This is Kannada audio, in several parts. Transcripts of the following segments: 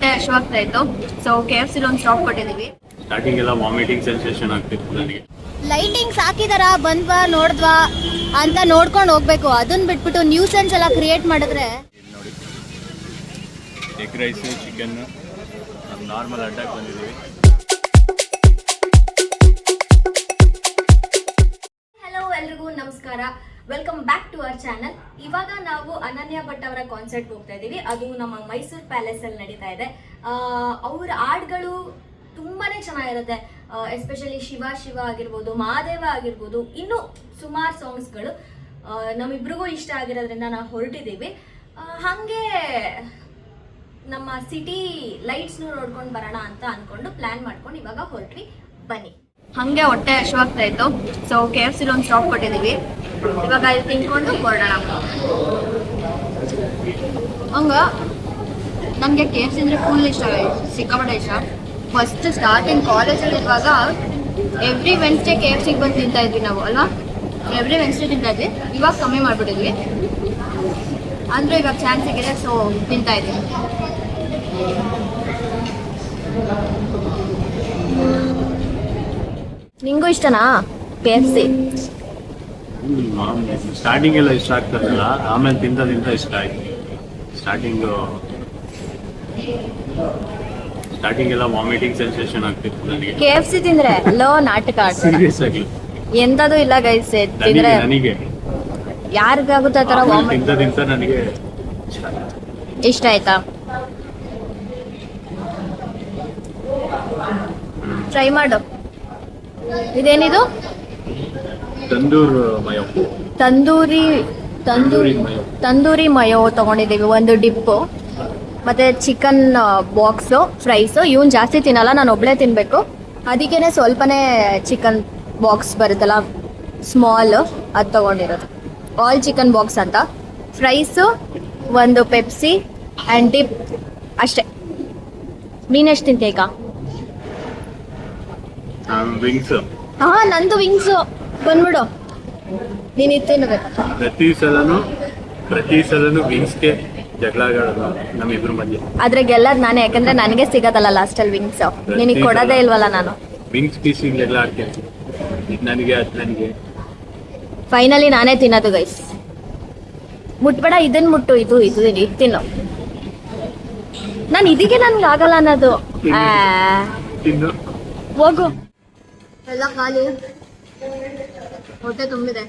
ಹೊಟ್ಟೆ ಹಶ್ವಾಗ್ತಾ ಇತ್ತು. ಸೊ ಕೆ ಎಫ್ ಸಿ ಒಂದು ಸ್ಟಾಪ್ ಕೊಟ್ಟಿದ್ದೀವಿ. ಸ್ಟಾರ್ಟಿಂಗ್ ಎಲ್ಲ ವಾಮಿಟಿಂಗ್ ಸೆನ್ಸೇಷನ್ ಆಗ್ತಿತ್ತು ನನಗೆ. ಲೈಟಿಂಗ್ಸ್ ಹಾಕಿದಾರ ಬಂದ್ವಾ ನೋಡ್ದ್ವಾ ಅಂತ ನೋಡ್ಕೊಂಡು ಹೋಗ್ಬೇಕು. ಅದನ್ನ ಬಿಟ್ಬಿಟ್ಟು ನ್ಯೂಸೆನ್ಸ್ ಎಲ್ಲ ಕ್ರಿಯೇಟ್ ಮಾಡಿದ್ರೆ. ನೋಡಿ ಎಗ್ ರೈಸು ಚಿಕನ್ನು ನಾರ್ಮಲ್ ಅಡ್ಡಕ್ಕೆ ಬಂದಿದ್ದೀವಿ. ಅನನ್ಯ ಭಟ್ ಅವರ ಕಾನ್ಸರ್ಟ್ ಹೋಗ್ತಾ ಇದೀವಿ ಅದು ನಮ್ಮ ಮೈಸೂರು ಪ್ಯಾಲೇಸ್ ಅಲ್ಲಿ ನಡೀತಾ ಇದೆ. ಅವರ ಹಾಡ್ಗಳು ತುಂಬಾನೇ ಚೆನ್ನಾಗಿರುತ್ತೆ. ಎಸ್ಪೆಷಲಿ ಶಿವ ಶಿವ ಆಗಿರ್ಬೋದು, ಮಹಾದೇವ ಆಗಿರ್ಬೋದು, ಇನ್ನು ಸುಮಾರು ಸಾಂಗ್ಸ್ಗಳು ನಮ್ಮಿಬ್ರಿಗೂ ಇಷ್ಟ ಆಗಿರೋದ್ರಿಂದ ನಾವು ಹೊರಟಿದ್ದೀವಿ. ಹಾಗೆ ನಮ್ಮ ಸಿಟಿ ಲೈಟ್ಸ್ನು ನೋಡ್ಕೊಂಡು ಬರೋಣ ಅಂತ ಅನ್ಕೊಂಡು ಪ್ಲಾನ್ ಮಾಡ್ಕೊಂಡು ಇವಾಗ ಹೊರಟ್ವಿ. ಬನ್ನಿ. ಹಂಗೆ ಹೊಟ್ಟೆ ಹಶ್ವಾಗ್ತಾ ಇತ್ತು. ಸೊ ಕೆ ಎಫ್ ಸಿಲಿ ಒಂದು ಸ್ಟಾಪ್ ಕೊಟ್ಟಿದ್ದೀವಿ. ಇವಾಗ ಇಲ್ಲಿ ತಿನ್ಕೊಂಡು ಹೊರಡೋಣ. ಹಂಗ? ನನಗೆ ಕೆ ಎಫ್ ಸಿ ಅಂದ್ರೆ ಫುಲ್ ಇಷ್ಟ ಸಿಕ್ಕಾಪಟ್ಟೆ ಇಷ್ಟ. ಫಸ್ಟ್ ಸ್ಟಾರ್ಟಿಂಗ್ ಕಾಲೇಜಲ್ಲಿ ಇರುವಾಗ ಎವ್ರಿ ವೆನ್ಸ್ಡೇ ಕೆ ಎಫ್ ಸಿಗೆ ಬಂದು ತಿಂತಾ ಇದ್ವಿ ನಾವು, ಅಲ್ವಾ? ಎವ್ರಿ ವೆನ್ಸ್ಡೇ ತಿಂತಾ ಇದ್ವಿ. ಇವಾಗ ಕಮ್ಮಿ ಮಾಡ್ಬಿಟ್ಟಿದ್ವಿ. ಅಂದರೆ ಇವಾಗ ಚಾನ್ಸ್ ಸಿಕ್ಕಿದೆ ಸೊ ತಿಂತಾ ಇದ್ವಿ. ನಿಂಗೂ ಇಷ್ಟನಾ ಕೆ ಎಫ್ ಸಿ ಸ್ಟಾರ್ಟಿಂಗ್ ಎಲ್ಲ ಇಷ್ಟ ಆಗ್ತದಲ್ಲ ಆಮೇಲೆ ತಿಂತ ತಿಂತ ಇಷ್ಟ ಆಯ್ತು. ಸ್ಟಾರ್ಟಿಂಗು ಸ್ಟಾರ್ಟಿಂಗ್ ಎಲ್ಲ ವಾಮಿಟಿಂಗ್ ಸೆನ್ಸೇಷನ್ ಆಗ್ತಿತ್ತು ನನಗೆ. ಕೆ ಎಫ್ ಸಿ ತಿಂದ್ರೆ ಲೋ ನಾಟಕ ಆಡ್ತಾರೆ? ಸೀರಿಯಸ್ ಆಗಿ. ಎಂತದು ಇಲ್ಲ ಗೈಸ್ ನನಗೆ ತಿಂದ್ರೆ ನನಗೆ. ಯಾರಿಗಾಗುತ್ತೆ ಆ ತರ ಆಮೇಲೆ ವಾಮಿಟ್ ತಿಂತ ತಿಂತ ನನಗೆ ಇಷ್ಟ ಆಯ್ತು. ಇಷ್ಟ ಆಯ್ತಾ ಟ್ರೈ ಮಾಡು. ಇದೇನಿದು? ತಂದೂರ್ ಮಯೋ ತಂದೂರಿ ತಂದೂರಿ ತಂದೂರಿ ಮಯೋ. ತಗೊಂಡಿದ್ದೀವಿ ಒಂದು ಡಿಪ್ಪು. ಮತ್ತೆ ಚಿಕನ್ ಬಾಕ್ಸು ಫ್ರೈಸು ಇವನ್ ಜಾಸ್ತಿ ತಿನ್ನಲ್ಲ ನಾನು ಒಬ್ಳೆ ತಿನ್ಬೇಕು. ಅದಕ್ಕೇನೆ ಸ್ವಲ್ಪನೇ ಚಿಕನ್ ಬಾಕ್ಸ್ ಬರುತ್ತಲ್ಲ ಸ್ಮಾಲ್ ಅದು ತಗೊಂಡಿರೋದು. ಆಲ್ ಚಿಕನ್ ಬಾಕ್ಸ್ ಅಂತ. ಫ್ರೈಸು ಒಂದು ಪೆಪ್ಸಿ ಆ್ಯಂಡ್ ಡಿಪ್ ಅಷ್ಟೇ. ನೀನೆಷ್ಟು ವಿಂಗ್ಸ್ ಹಾ ನಂದು ವಿಂಗ್ಸು ಬಂದ್ಬಿಡು. ನೀನು ಇದು ತಿನ್ಬೇಕು ಪ್ರತಿ ಸಲನು ಪ್ರತಿ ಸಲನು ವಿಂಗ್ಸ್ಗೆ ಜಗಳ ಆಡೋದು ನಮ್ಮಿಬ್ರ ಮಧ್ಯೆ. ಆದ್ರೆ ಗೆಲ್ಲದ್ ನಾನೇ ಯಾಕಂದ್ರೆ ನನಗೆ ಸಿಗೋದಲ್ಲ ಲಾಸ್ಟಲ್ಲಿ ವಿಂಗ್ಸ್ ನಿನಗೆ ಕೊಡೋದೇ ಇಲ್ವಲ್ಲ ನಾನು. ವಿಂಗ್ಸ್ ಪೀಸಿಗೆ ಜಗಳ ಆಡ್ತೀನಿ. ಇದು ನನಗೆ ಅದು ನನಗೆ. ಫೈನಲಿ ನಾನೇ ತಿನ್ನೋದು ಗೈಸ್ ಮುಟ್ಬೇಡ ಇದನ್ ಮುಟ್ಟು ಇದು ಇದು ಇದು ತಿನ್ನು. ನಾನು ಇದಕ್ಕೆ ನನ್ಗೆ ಆಗಲ್ಲ ಅನ್ನೋದು. ಆ, ತಿನ್ನು. ಹೋಗು. ಎಲ್ಲ ಖಾಲಿ. ಹೊಟ್ಟೆ ತುಂಬಿದೆ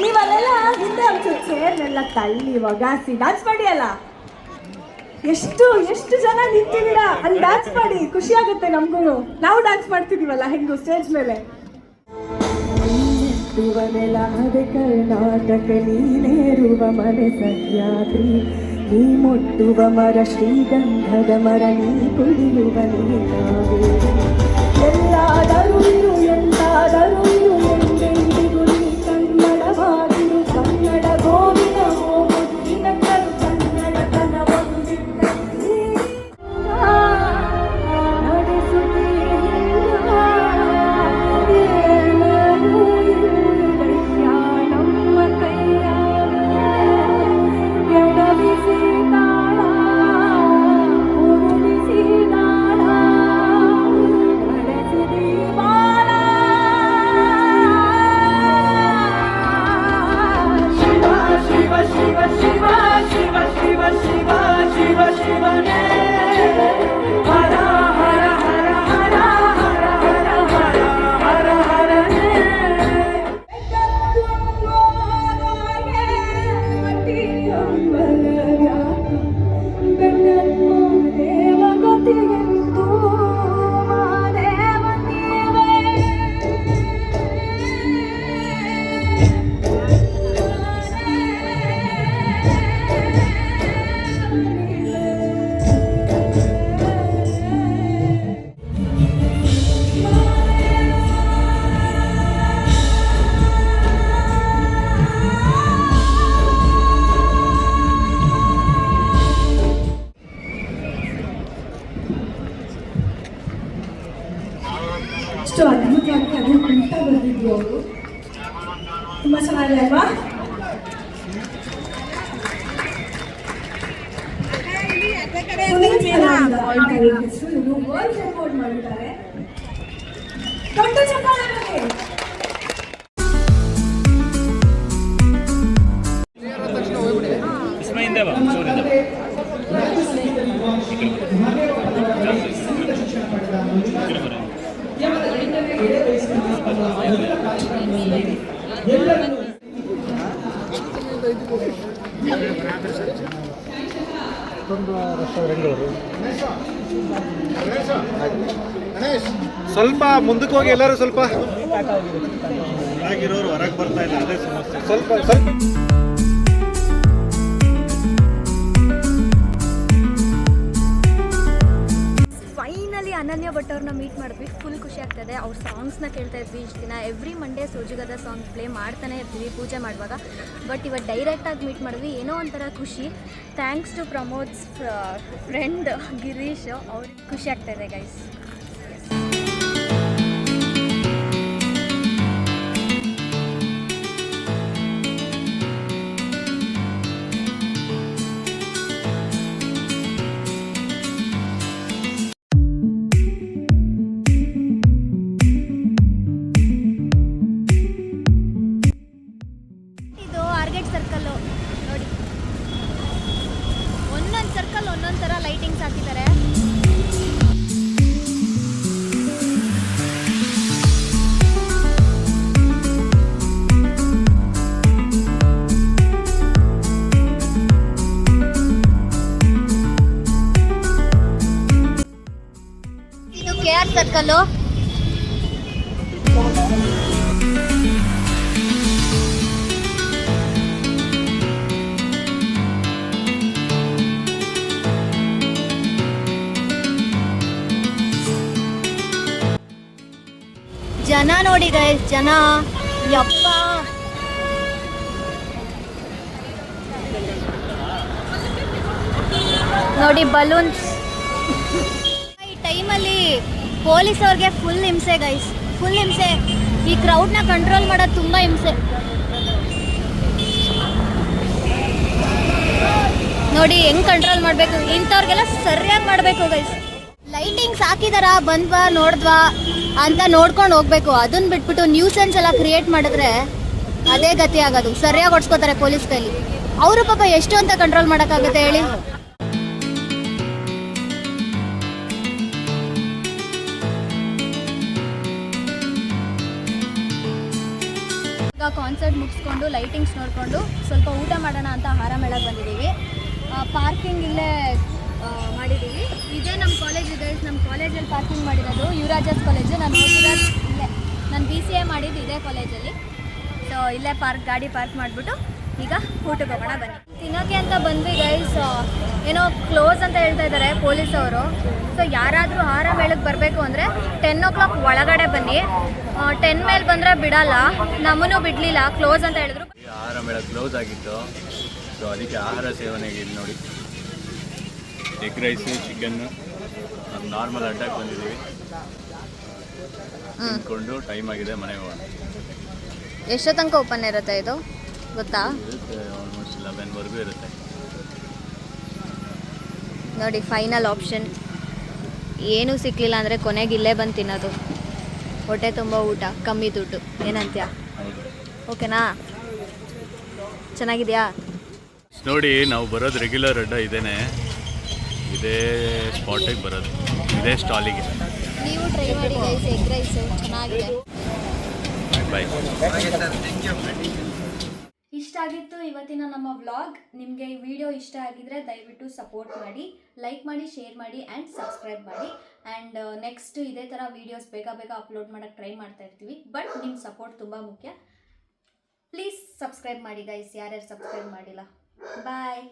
ನೀವಲ್ಲೆಲ್ಲ ಹಿಂದೆ ಒಂಚೂರು ಚೇರ್ನೆಲ್ಲ ತಳ್ಳಿ ಒಗಾಸಿ ಡಾನ್ಸ್ ಮಾಡಿ ಅಲ್ಲ ಎಷ್ಟು ಎಷ್ಟು ಜನ ನಿಂತಿದ್ದೀರಾ? ಅಲ್ಲಿ ಡಾನ್ಸ್ ಮಾಡಿ ಖುಷಿ ಆಗುತ್ತೆ ನಮ್ಗೂ ನಾವು ಡಾನ್ಸ್ ಮಾಡ್ತಿದೀವಲ್ಲ ಹೆಂಗು ಸ್ಟೇಜ್ ಮೇಲೆ? ನೆಲಹದೆ ಕರ್ನಾಟಕ ನೀನೇರುವ ಮನೆ ಸಹ್ಯಾದ್ರಿ. ನೀ ಮುಟ್ಟುವ ಮರ ಶ್ರೀಗಂಧದ ಮರ ನೀ ಕುಡಿಯುವ ನೀ ಎಲ್ಲಾದರೂ ಇರು ಅಷ್ಟು ಅದ್ಭುತವಾಗಿ ಅದನ್ನು ಅಂತ ಬಂದಿದ್ವಿ ಅವರು. ತುಂಬ ಚೆನ್ನಾಗಿದೆ ಅಲ್ವಾ? ಸುನೀಲ್ ಮೇನಾ ಅಂತ ಮಾಡಿದ್ದಾರೆ. ಸ್ವಲ್ಪ ಮುಂದಕ್ಕೆ ಹೋಗಿ ಎಲ್ಲರೂ ಸ್ವಲ್ಪ ಹೊರಗೆ ಬರ್ತಾ ಇಲ್ಲ ಅದೇ ಸಮಸ್ಯೆ. ಸ್ವಲ್ಪ ಸ್ವಲ್ಪ ಅನನ್ಯ ಭಟ್ ಅವ್ರನ್ನ ಮೀಟ್ ಮಾಡಿದ್ವಿ. ಫುಲ್ ಖುಷಿ ಆಗ್ತದೆ. ಅವ್ರ ಸಾಂಗ್ಸ್ನ ಕೇಳ್ತಾ ಇದ್ವಿ ಇಷ್ಟು ದಿನ. ಎವ್ರಿ ಮಂಡೇ ಸೋಜುಗದ ಸಾಂಗ್ ಪ್ಲೇ ಮಾಡ್ತಾನೆ ಇರ್ತೀವಿ ಪೂಜೆ ಮಾಡುವಾಗ. ಬಟ್ ಇವತ್ತು ಡೈರೆಕ್ಟಾಗಿ ಮೀಟ್ ಮಾಡಿದ್ವಿ. ಏನೋ ಒಂಥರ ಖುಷಿ. Thanks to Pramod's friend Girish ಅವ್ರಿಗೆ ಖುಷಿ ಆಗ್ತಾ ಇದೆ ಗೈಸ್ ಸರ್ಕಲ್ಲು? ಜನ ನೋಡಿ ಗೈಸ್ ಜನ. ಯಪ್ಪ. ನೋಡಿ ಬಲೂನ್ಸ್ ಈ ಟೈಮಲ್ಲಿ ಪೊಲೀಸ್ ಅವ್ರಿಗೆ ಫುಲ್ ಹಿಂಸೆ ಗೈಸ್ ಫುಲ್ ಹಿಂಸೆ. ಈ ಕ್ರೌಡ್ನ ಕಂಟ್ರೋಲ್ ಮಾಡೋದು ತುಂಬ ಹಿಂಸೆ. ನೋಡಿ, ಹೆಂಗ್ ಕಂಟ್ರೋಲ್ ಮಾಡಬೇಕು? ಇಂಥವ್ರಿಗೆಲ್ಲ ಸರಿಯಾಗಿ ಮಾಡಬೇಕು ಗೈಸ್ ಲೈಟಿಂಗ್ಸ್ ಹಾಕಿದಾರ? ಬಂದ್ವಾ? ನೋಡಿದ್ವಾ? ಅಂತ ನೋಡ್ಕೊಂಡು ಹೋಗ್ಬೇಕು. ಅದನ್ನ ಬಿಟ್ಬಿಟ್ಟು ನ್ಯೂಸೆನ್ಸ್ ಎಲ್ಲ ಕ್ರಿಯೇಟ್ ಮಾಡಿದ್ರೆ ಅದೇ ಗತಿ ಆಗೋದು. ಸರಿಯಾಗಿ ಹೊಡ್ಸ್ಕೋತಾರೆ ಪೊಲೀಸ್ ಕೈಲಿ ಅವರು ಪಾಪ ಎಷ್ಟು ಅಂತ ಕಂಟ್ರೋಲ್ ಮಾಡೋಕ್ಕಾಗುತ್ತೆ ಹೇಳಿ? ಕಾನ್ಸರ್ಟ್ ಮುಗಿಸ್ಕೊಂಡು ಲೈಟಿಂಗ್ಸ್ ನೋಡಿಕೊಂಡು ಸ್ವಲ್ಪ ಊಟ ಮಾಡೋಣ ಅಂತ ಆಹಾರ ಮೇಳಕ್ಕೆ ಬಂದಿದ್ದೀವಿ ಪಾರ್ಕಿಂಗ್ ಇಲ್ಲೇ ಮಾಡಿದ್ದೀವಿ. ಇದೇ ನಮ್ಮ ಕಾಲೇಜ್ ಇದೆ. ನಮ್ಮ ಕಾಲೇಜಲ್ಲಿ ಪಾರ್ಕಿಂಗ್ ಮಾಡಿರೋದು ಯುವರಾಜಸ್ ಕಾಲೇಜು ನಾನು ಇಲ್ಲೇ. ನಾನು ಬಿ ಸಿ ಎ ಮಾಡಿದ್ದು ಇದೇ ಕಾಲೇಜಲ್ಲಿ ಸೊ ಇಲ್ಲೇ ಪಾರ್ಕ್ ಗಾಡಿ ಪಾರ್ಕ್ ಮಾಡಿಬಿಟ್ಟು ಈಗ ಊಟಕ್ಕೆ ಹೋಗೋಣ ಬನ್ನಿ. ತಿನ್ನೋಕ್ಕೆ ಅಂತ ಬಂದ್ವಿ ಗೈಸ್ ಏನೋ ಕ್ಲೋಸ್ ಅಂತ ಹೇಳ್ತಾ ಇದ್ದಾರೆ ಪೊಲೀಸ್ ಅವರು ಸೊ ಯಾರಾದರೂ ಆರ ಮೇಳಕ್ಕೆ ಬರಬೇಕು ಅಂದರೆ ಟೆನ್ ಓ ಕ್ಲಾಕ್ ಒಳಗಡೆ ಬನ್ನಿ. ಟೆನ್ ಮೇಲೆ ಬಂದರೆ ಬಿಡಲ್ಲ ನಮ್ಮನ್ನು ಬಿಡಲಿಲ್ಲ ಕ್ಲೋಸ್ ಅಂತ ಹೇಳಿದ್ರು. ಆರ ಆಹಾರ ಮೇಳ ಕ್ಲೋಸ್ ಆಗಿತ್ತು. ಸೊ ಅದಕ್ಕೆ ಆಹಾರ ಸೇವನೆಗೆ ಇಲ್ಲಿ ನೋಡಿ. ಎಗ್ ರೈಸು ಚಿಕನ್ನು ನಾರ್ಮಲ್ ಅಡ್ಡಕ್ಕೆ ಬಂದಿದ್ದೀವಿ. ತಿಂದ್ಕೊಂಡು ಟೈಮ್ ಆಗಿದೆ ಮನೆಗೆ ಹೋಗೋಣ. ಎಷ್ಟೋ ತನಕ ಓಪನ್ ಇರುತ್ತೆ ಇದು? ಗೊತ್ತಾ? ಲೆವೆನ್ವರೆಗೂ ಇರುತ್ತೆ. ನೋಡಿ ಫೈನಲ್ ಆಪ್ಷನ್ ಏನೂ ಸಿಕ್ಕಲಿಲ್ಲ ಅಂದರೆ ಕೊನೆಗೆ ಇಲ್ಲೇ ಬಂದು ತಿನ್ನೋದು. ಹೊಟ್ಟೆ ತುಂಬ ಊಟ ಕಮ್ಮಿ ದುಡ್ಡು. ಏನಂತ್ಯ? ಓಕೆನಾ? ಚೆನ್ನಾಗಿದೆಯಾ? ನೋಡಿ ನಾವು ಬರೋದು ರೆಗ್ಯುಲರ್ ಅಡ್ಡ ಇದೇನೆ. ಇದೇ ಸ್ಪಾಟಿಗೆ ಬರೋದು. ಇದೇ ಸ್ಟಾಲಿಗೆ ನೀವು ಟ್ರೈ ಮಾಡಿ ಎಗ್ ರೈಸ್ ಚೆನ್ನಾಗಿದೆ. ಬಾಯ್ ಇಷ್ಟ ಆಗಿತ್ತು ಇವತ್ತಿನ ನಮ್ಮ ವ್ಲಾಗ್ ನಿಮಗೆ ಈ ವಿಡಿಯೋ ಇಷ್ಟ ಆಗಿದ್ರೆ ದಯವಿಟ್ಟು ಸಪೋರ್ಟ್ ಮಾಡಿ ಲೈಕ್ ಮಾಡಿ ಶೇರ್ ಮಾಡಿ ಆ್ಯಂಡ್ ಸಬ್ಸ್ಕ್ರೈಬ್ ಮಾಡಿ. ಆ್ಯಂಡ್ ನೆಕ್ಸ್ಟ್ ಇದೇ ಥರ ವೀಡಿಯೋಸ್ ಬೇಗ ಬೇಗ ಅಪ್ಲೋಡ್ ಮಾಡೋಕ್ಕೆ ಟ್ರೈ ಮಾಡ್ತಾ ಇರ್ತೀವಿ. ಬಟ್ ನಿಮ್ಮ ಸಪೋರ್ಟ್ ತುಂಬ ಮುಖ್ಯ. ಪ್ಲೀಸ್ ಸಬ್ಸ್ಕ್ರೈಬ್ ಮಾಡಿ ಗೈಸ್ ಯಾರ್ಯಾರು ಸಬ್ಸ್ಕ್ರೈಬ್ ಮಾಡಿಲ್ಲ. ಬಾಯ್